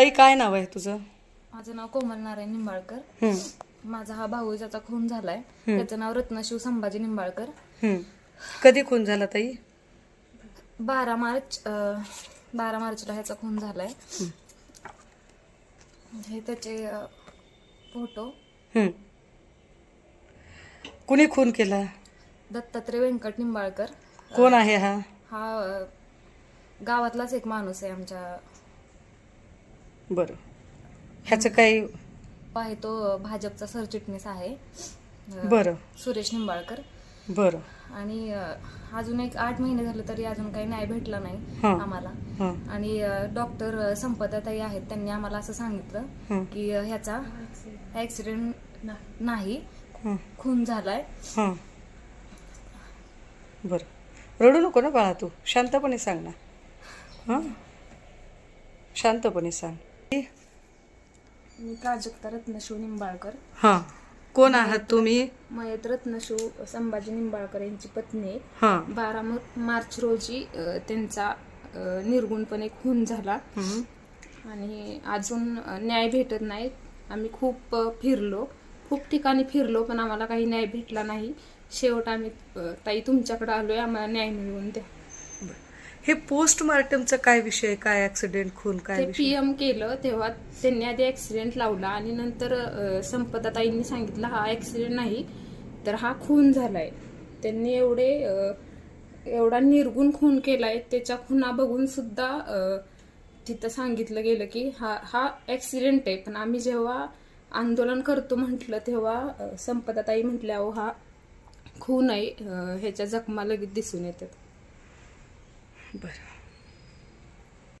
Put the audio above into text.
ताई काय नाव आहे तुझं? माझं नाव कोमल नारायण निंबाळकर. माझा हा भाऊ ज्याचा खून झालाय. त्याचं नाव रत्नशिव संभाजी निंबाळकर. कधी खून झाला ताई? बारा मार्च बारा मार्चला ह्याचा खून झालाय. हे. त्याचे फोटो. कुणी खून केला? दत्तात्रय व्यंकट निंबाळकर. कोण आहे हा? हा गावातलाच एक माणूस आहे आमच्या बरं. ह्याचं काही पाहे तो भाजपचा सरचिटणीस आहे. अं, बरं. सुरेश निंबाळकर. बरं. आणि अं, अजून एक आठ महिने झाले तरी अजून काही न्याय भेटला नाही हा. आम्हाला. हां. आणि डॉक्टर संपदाताई आहेत त्यांनी आम्हाला असं सांगितलं हं. की अं, ह्याचा ऍक्सिडेंट नाही हं. खून झालाय. हां. बरं. रडू नको ना बाळा तू. शांतपणे सांग ना. हां? शांतपणे सांग. मी प्राजक्ता रत्नशिव निंबाळकर. हां. कोण आहात तुम्ही? मयत रत्नशिव संभाजी निंबाळकर यांची पत्नी आहे. हां. बारा म- मार्च रोजी अं, त्यांचा अं, निर्गुणपणे खून झाला. हं. आणि अजून अं, न्याय भेटत नाही. आम्ही खूप अं, फिरलो. खूप ठिकाणी फिरलो पण आम्हाला काही न्याय भेटला नाही. शेवट आम्ही अं, ताई तुमच्याकडे आलोय. आम्हाला न्याय मिळवून द्या. हे पोस्टमार्टमचं काय विषय काय ऍक्सिडेंट खून काय ते विषय? पीएम केलं तेव्हा त्यांनी आधी ऍक्सिडेंट लावला आणि नंतर अं, संपदाताईंनी सांगितलं हा ऍक्सिडेंट नाही तर हा खून झालाय. त्यांनी एवढे अं, एवढा निर्गुण खून केलाय त्याच्या खुना बघून सुद्धा अं, तिथं सांगितलं गेलं की हा हा ऍक्सिडेंट आहे. पण आम्ही जेव्हा आंदोलन करतो म्हटलं तेव्हा अं, संपदाताई म्हटल्या अहो हा खून आहे अं, ह्याच्या जखमा लगेच दिसून येतात. but